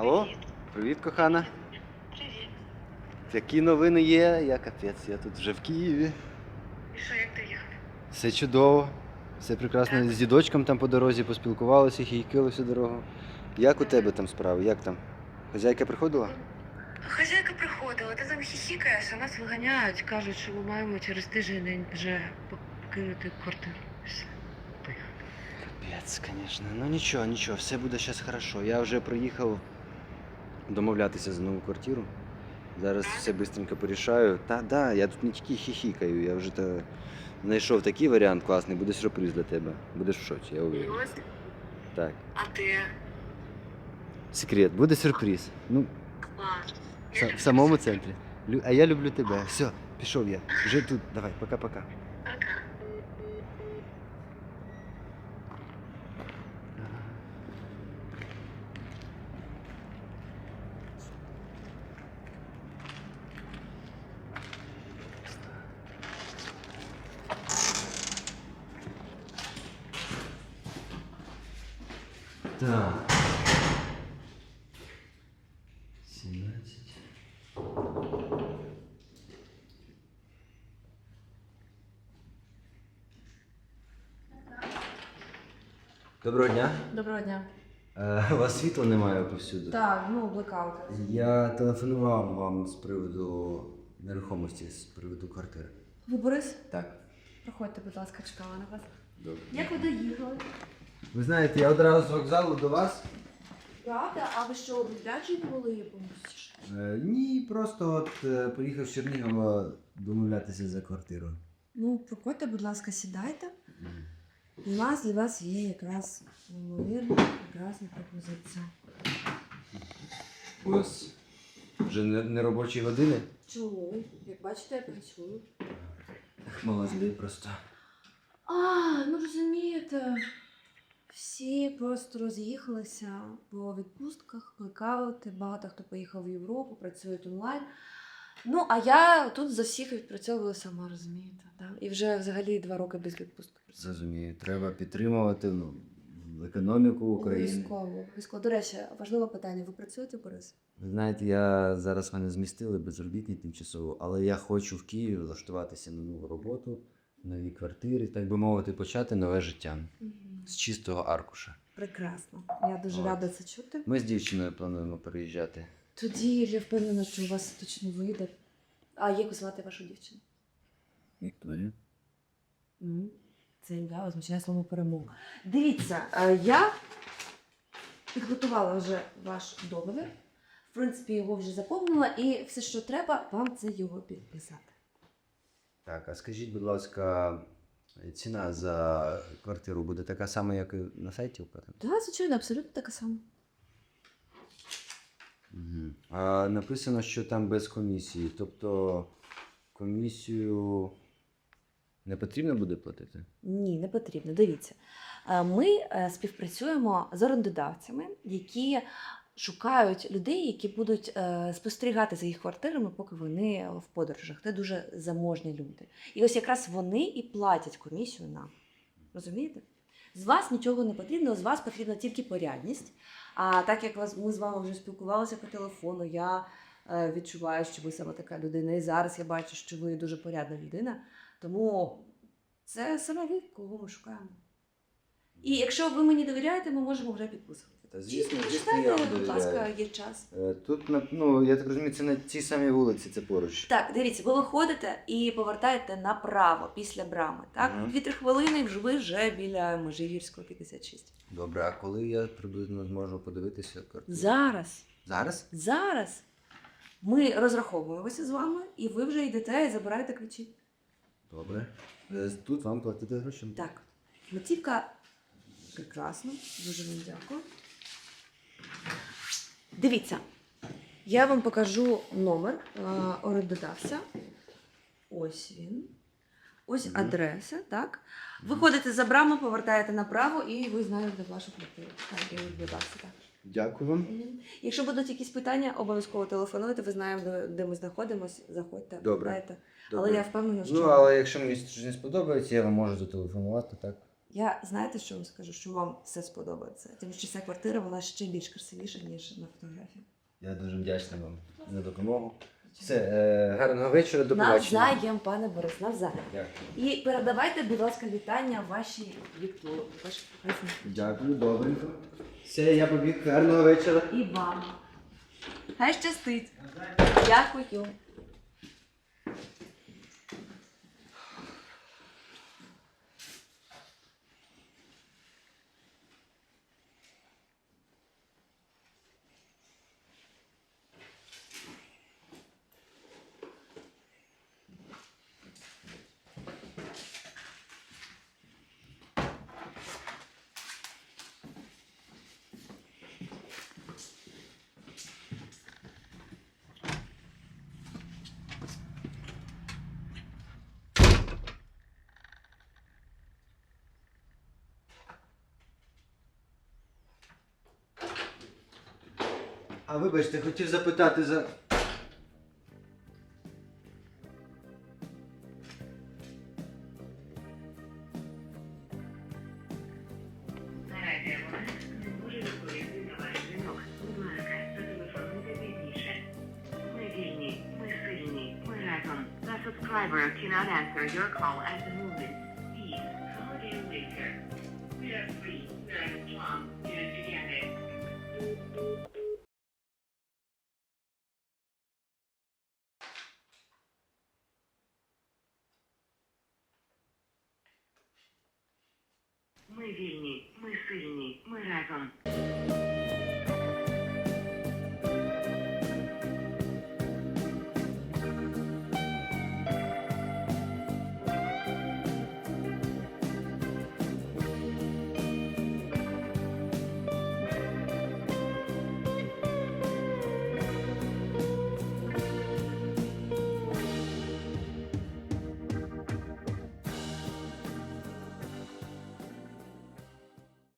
Алло, привіт, кохана. Привіт. Такі новини є, я капець, я тут вже в Києві. І що, як доїхав? Все чудово, все прекрасно. З дідочком там по дорозі поспілкувалися, хійкили всю дорогу. Як у тебе там справи? Як там? Хазяйка приходила? Хазяйка приходила, ти там хіхікаєш, а нас виганяють, кажуть, що ми маємо через тиждень вже покинути квартиру. Все. Капець, звісно. Ну нічого, нічого, все буде зараз хорошо. Я вже приїхав домовлятися за нову квартиру. Зараз все швидко порішаю. Та да, я тут не тільки хіхікаю, я вже та знайшов такий варіант класний, буде сюрприз для тебе. Будеш в шоці, я уверен. Так. а ти? Секрет, буде сюрприз. Ну, Клас. в, в самому центрі. А я люблю тебе. Все, пішов я. Вже тут. Давай, пока-пока. Так. 17. Доброго дня. Доброго дня. Е, у вас світла немає повсюди. Так, ну блекаут. Я телефонував вам з приводу нерухомості, з приводу квартири. Ви Борис? Так. Проходьте, будь ласка, чекала на вас. Добре. Як ви доїхали? Ви знаєте, я одразу з вокзалу до вас. Правда? А ви що, відряджені були повністю? Е, ні, просто от е, поїхав з Чернігова домовлятися за квартиру. Ну, проходьте, будь ласка, сідайте. У нас для вас є якраз неймовірна, прекрасна пропозиція. У вас вже не, не робочі години? Чому? Як бачите, я працюю. Молодий просто. А, ну розумієте. Всі просто роз'їхалися по відпустках, блекаути, багато хто поїхав в Європу, працюють онлайн. Ну, а я тут за всіх відпрацьовую сама, розумієте. Да? І вже взагалі два роки без відпустки. Зрозумію, треба підтримувати ну, економіку України. Обов'язково, обов'язково. До речі, важливе питання. Ви працюєте, Борис? Ви знаєте, я зараз мене змістили безробітний тимчасово, але я хочу в Києві влаштуватися на нову роботу, нові квартири, так би мовити, почати нове життя з чистого аркуша. Прекрасно. Я дуже От. рада це чути. Ми з дівчиною плануємо переїжджати. Тоді я впевнена, що у вас точно вийде. А як звати вашу дівчину? Вікторія. М, Це ім'я означає слово перемога. Дивіться, е, я підготувала вже ваш договір. В принципі, його вже заповнила, і все, що треба, вам це його підписати. Так, а скажіть, будь ласка, ціна за квартиру буде така сама, як і на сайті вказано? Так, звичайно, абсолютно така сама. Угу. А написано, що там без комісії. Тобто комісію не потрібно буде платити? Ні, не потрібно. Дивіться. Ми е, співпрацюємо з орендодавцями, які шукають людей, які будуть е, спостерігати за їх квартирами, поки вони в подорожах. Це дуже заможні люди. І ось якраз вони і платять комісію нам. Розумієте? З вас нічого не потрібно, з вас потрібна тільки порядність. А так як ми з вами вже спілкувалися по телефону, я е, відчуваю, що ви саме така людина. І зараз я бачу, що ви дуже порядна людина. Тому це саме ви, кого ми шукаємо. І якщо ви мені довіряєте, ми можемо вже підписувати. Та звісно, Чітко звісно, я читайте, вам будь ласка, довіряю. є час. Е, Тут, на- ну, я так розумію, це на тій самій вулиці, це поруч. Так, дивіться, ви виходите і повертаєте направо після брами. Так, Мгм. дві-три хвилини і вже ви вже біля Межигірського 56. Добре, а коли я приблизно зможу подивитися квартиру? Зараз, Зараз? зараз ми розраховуємося з вами, і ви вже йдете і забираєте ключі. Добре. Е, Тут вам платити гроші. Так, готівка прекрасно, дуже вам дякую. Дивіться, я вам покажу номер е, орендодавця. Ось він. Ось адреса, так? Виходите за браму, повертаєте направо і ви знаєте вашу квартиру. Так, і орендодавця, так. Дякую вам. Якщо будуть якісь питання, обов'язково телефонуйте, ви знаємо, де- де ми знаходимося, заходьте, Добре. питайте. Добре. Але я впевнена, що Ну, але якщо мені щось не сподобається, я вам можу зателефонувати, так? Я знаєте, що вам скажу, що вам все сподобається. Тому що ця квартира вона ще більш красивіша, ніж на фотографії. Я дуже вдячний вам за допомогу. Все, е, гарного вечора, до побачення. Навзаєм, пане Борис, навзаєм. Дякую. І передавайте, будь ласка, вітання вашій Вікторії. Ваш- Дякую, добренько. Все, я побіг. Гарного вечора. І вам. Хай щастить. Дякую. А вибачте, хотів запитати за. Subscriber cannot answer your call at the moment. Ми